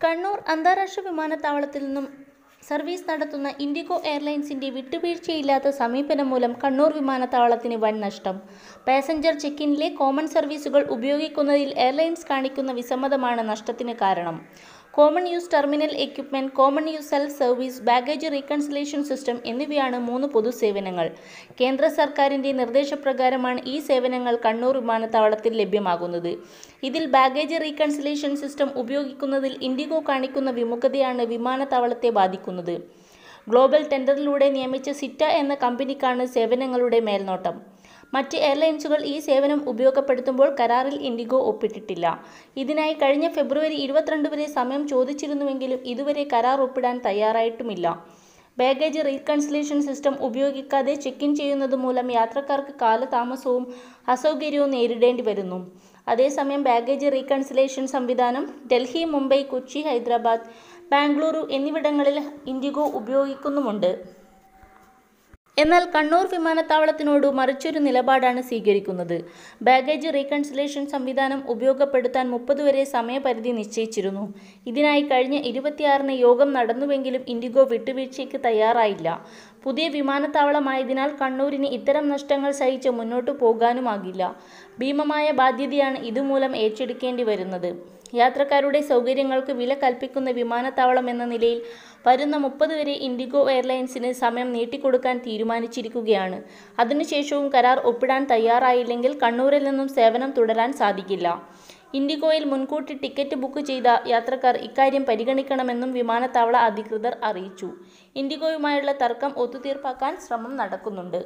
കണ്ണൂർ അന്താരാഷ്ട്ര വിമാനത്താവളത്തിൽ നിന്നും സർവീസ് നടത്തുന്ന ഇൻഡിഗോ എയർലൈൻസിന്റെ വിട്ടുവീഴ്ചയില്ലാത്ത സമീപനം മൂലം കണ്ണൂർ വിമാനത്താവളത്തിന് വൻ നഷ്ടം. പാസഞ്ചർ ചെക്കിനിലെ കോമൺ സർവീസുകൾ ഉപയോഗിക്കുന്നതിൽ എയർലൈൻസ് കാണിക്കുന്ന വിസമ്മതമാണ് നഷ്ടത്തിന് കാരണം. Common use terminal equipment common use self service baggage reconciliation system എന്നിവയാണ് മൂന്ന് പൊതുസേവനങ്ങൾ കേന്ദ്ര സർക്കാരിന്റെ നിർദ്ദേശപ്രകാരമാണ് ഈ സേവനങ്ങൾ കണ്ണൂർ വിമാനത്താവളത്തിൽ ലഭ്യമാകുന്നത്. ഇതിൽ ബാഗേജ് റീകൺസിലേഷൻ സിസ്റ്റം ഉപയോഗിക്കുന്നതിൽ ഇൻഡിഗോ കാണിക്കുന്ന വിമുഖതയാണ് വിമാനത്താവളത്തെ ബാധിക്കുന്നത്. ഗ്ലോബൽ ടെൻഡറിലൂടെ നിയമിച്ച സിറ്റ എന്ന കമ്പനിക്കാണ് സേവനങ്ങളുടെ മേൽനോട്ടം. മറ്റ് എയർലൈൻസുകൾ ഈ സേവനം ഉപയോഗപ്പെടുത്തുമ്പോൾ കരാറിൽ ഇൻഡിഗോ ഒപ്പിട്ടിട്ടില്ല. ഇതിനായി കഴിഞ്ഞ ഫെബ്രുവരി ഇരുപത്തിരണ്ട് വരെ സമയം ചോദിച്ചിരുന്നുവെങ്കിലും ഇതുവരെ കരാർ ഒപ്പിടാൻ തയ്യാറായിട്ടുമില്ല. ബാഗേജ് റീകൺസിലേഷൻ സിസ്റ്റം ഉപയോഗിക്കാതെ ചെക്ക് ഇൻ ചെയ്യുന്നത് മൂലം യാത്രക്കാർക്ക് കാലതാമസവും അസൗകര്യവും നേരിടേണ്ടി വരുന്നു. അതേസമയം ബാഗേജ് റീകൺസിലേഷൻ സംവിധാനം ഡൽഹി മുംബൈ കൊച്ചി ഹൈദരാബാദ് ബാംഗ്ലൂരു എന്നിവിടങ്ങളിൽ ഇൻഡിഗോ ഉപയോഗിക്കുന്നുമുണ്ട്. എന്നാൽ കണ്ണൂർ വിമാനത്താവളത്തിനോട് മറിച്ചൊരു നിലപാടാണ് സ്വീകരിക്കുന്നത്. ബാഗേജ് റീകൺസിലേഷൻ സംവിധാനം ഉപയോഗപ്പെടുത്താൻ മുപ്പത് വരെ സമയപരിധി നിശ്ചയിച്ചിരുന്നു. ഇതിനായി കഴിഞ്ഞ ഇരുപത്തിയാറിന് യോഗം നടന്നുവെങ്കിലും ഇൻഡിഗോ വിട്ടുവീഴ്ചയ്ക്ക് തയ്യാറായില്ല. പുതിയ വിമാനത്താവളമായതിനാൽ കണ്ണൂരിന് ഇത്തരം നഷ്ടങ്ങൾ സഹിച്ച് മുന്നോട്ടു പോകാനുമാകില്ല. ഭീമമായ ബാധ്യതയാണ് ഇതുമൂലം ഏറ്റെടുക്കേണ്ടി വരുന്നത്. യാത്രക്കാരുടെ സൗകര്യങ്ങൾക്ക് വില കൽപ്പിക്കുന്ന വിമാനത്താവളം എന്ന നിലയിൽ വരുന്ന മുപ്പത് വരെ ഇൻഡിഗോ എയർലൈൻസിന് സമയം നീട്ടിക്കൊടുക്കാൻ തീരുമാനിച്ചിരിക്കുകയാണ്. അതിനുശേഷവും കരാർ ഒപ്പിടാൻ തയ്യാറായില്ലെങ്കിൽ കണ്ണൂരിൽ നിന്നും സേവനം തുടരാൻ സാധിക്കില്ല. ഇൻഡിഗോയിൽ മുൻകൂട്ടി ടിക്കറ്റ് ബുക്ക് ചെയ്ത യാത്രക്കാർ ഇക്കാര്യം പരിഗണിക്കണമെന്നും വിമാനത്താവള അധികൃതർ അറിയിച്ചു. ഇൻഡിഗോയുമായുള്ള തർക്കം ഒത്തുതീർപ്പാക്കാൻ ശ്രമം നടക്കുന്നുണ്ട്.